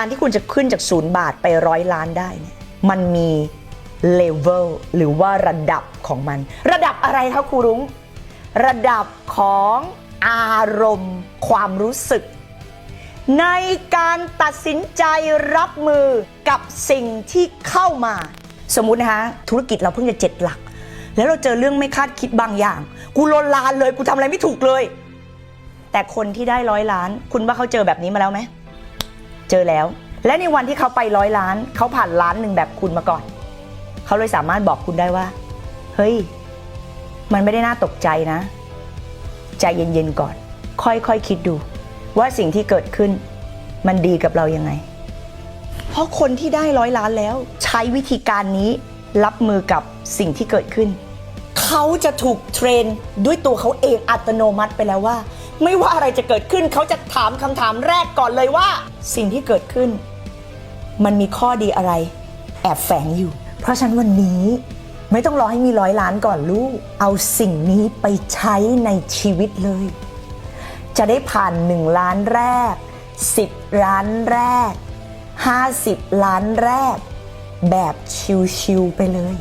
การที่คุณจะขึ้นจากศูนย์บาทไปร้อยล้านได้เนี่ยมันมีเลเวลหรือว่าระดับของมัน ระดับอะไรคะครูรุ้ง ระดับของอารมณ์ความรู้สึก ในการตัดสินใจรับมือกับสิ่งที่เข้ามา สมมุตินะคะธุรกิจเราเพิ่งจะเจ็ดหลัก แล้วเราเจอเรื่องไม่คาดคิดบางอย่าง กูลนลานเลยกูทำอะไรไม่ถูกเลย แต่คนที่ได้ร้อยล้าน คุณว่าเขาเจอแบบนี้มาแล้วไหม เจอแล้ว และในวันที่เขาไปร้อยล้าน เขาผ่านล้านหนึ่งแบบคุณมาก่อน เขาเลยสามารถบอกคุณได้ว่า เฮ้ย มันไม่ได้น่าตกใจนะ ใจเย็นๆก่อน ค่อยๆคคิดดู ว่าสิ่งที่เกิดขึ้น มันดีกับเรายังไง เพราะคนที่ได้ร้อยล้านแล้ว ใช้วิธีการนี้รับมือกับสิ่งที่เกิดขึ้น เขาจะถูกเทรนด้วยตัวเขาเองอัตโนมัติไปแล้วว่า ไม่ว่าอะไรจะเกิดขึ้นเขาจะถามคำถามแรกก่อนเลยว่า สิ่งที่เกิดขึ้น มันมีข้อดีอะไร แอบแฝงอยู่ เพราะฉันวันนี้ไม่ต้องรอให้มีร้อยล้านก่อนลูก เอาสิ่งนี้ไปใช้ในชีวิตเลย จะได้ผ่านหนึ่งล้านแรก10ล้านแรก50ล้านแรก แบบชิวๆไปเลย